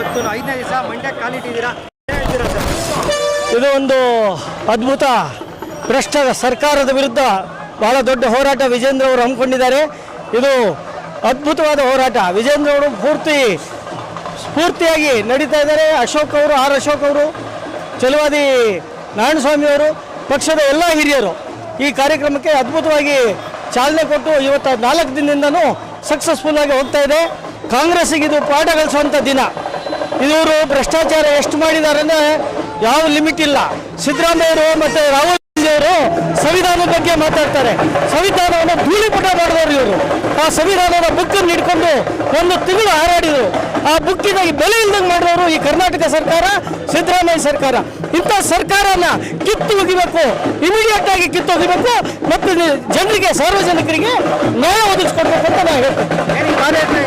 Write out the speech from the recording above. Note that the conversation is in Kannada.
ಇವತ್ತು ಐದನೇ ದಿವಸ ಮಂಡ್ಯ ಕಾಲಿಟ್ಟಿದ್ದೀರಾ ಇದು ಒಂದು ಅದ್ಭುತ ಭ್ರಷ್ಟ ಸರ್ಕಾರದ ವಿರುದ್ಧ ಬಹಳ ದೊಡ್ಡ ಹೋರಾಟ ವಿಜೇಂದ್ರ ಅವರು ಹಮ್ಮಿಕೊಂಡಿದ್ದಾರೆ. ಇದು ಅದ್ಭುತವಾದ ಹೋರಾಟ. ವಿಜೇಂದ್ರ ಅವರು ಪೂರ್ತಿ ಸ್ಫೂರ್ತಿಯಾಗಿ ನಡೀತಾ ಇದ್ದಾರೆ. ಅಶೋಕ್ ಅವರು, ಆರ್ ಅಶೋಕ್ ಅವರು, ಚಲವಾದಿ ಅವರು, ಪಕ್ಷದ ಎಲ್ಲ ಹಿರಿಯರು ಈ ಕಾರ್ಯಕ್ರಮಕ್ಕೆ ಅದ್ಭುತವಾಗಿ ಚಾಲನೆ ಕೊಟ್ಟು ಇವತ್ತು ನಾಲ್ಕು ದಿನದಿಂದನೂ ಸಕ್ಸಸ್ಫುಲ್ ಆಗಿ ಹೋಗ್ತಾ ಇದೆ. ಕಾಂಗ್ರೆಸ್ಸಿಗೆ ಇದು ಪಾಠ ಕಲಿಸುವಂಥ ದಿನ. ಇವರು ಭ್ರಷ್ಟಾಚಾರ ಎಷ್ಟು ಮಾಡಿದ್ದಾರೆ ಅಂದರೆ ಯಾವ ಲಿಮಿಟ್ ಇಲ್ಲ. ಸಿದ್ದರಾಮಯ್ಯವರು ಮತ್ತು ರಾಹುಲ್ ಅವರು ಸಂವಿಧಾನದ ಬಗ್ಗೆ ಮಾತಾಡ್ತಾರೆ. ಸಂವಿಧಾನವನ್ನು ಧೂಳಿಪಟ ಮಾಡಿದವರು ಇವರು. ಆ ಸಂವಿಧಾನದ ಬುಕ್ಕನ್ನು ಹಿಡ್ಕೊಂಡು ಒಂದು ತಿಂಗಳು ಹಾರಾಡಿದರು. ಆ ಬುಕ್ಕಿನ ಬೆಲೆ ಇಲ್ಲದಂಗೆ ಮಾಡಿದವರು ಈ ಕರ್ನಾಟಕ ಸರ್ಕಾರ, ಸಿದ್ದರಾಮಯ್ಯ ಸರ್ಕಾರ. ಇಂಥ ಸರ್ಕಾರನ ಕಿತ್ತು ಒಗಿಬೇಕು ಇಮಿಡಿಯೇಟ್ ಆಗಿ ಕಿತ್ತು ಒಗಿಬೇಕು, ಮತ್ತು ಜನರಿಗೆ, ಸಾರ್ವಜನಿಕರಿಗೆ ನ್ಯಾಯ ಒದಗಿಸ್ಕೊಡ್ಬೇಕು ಅಂತ ನಾನು ಹೇಳ್ತೇನೆ.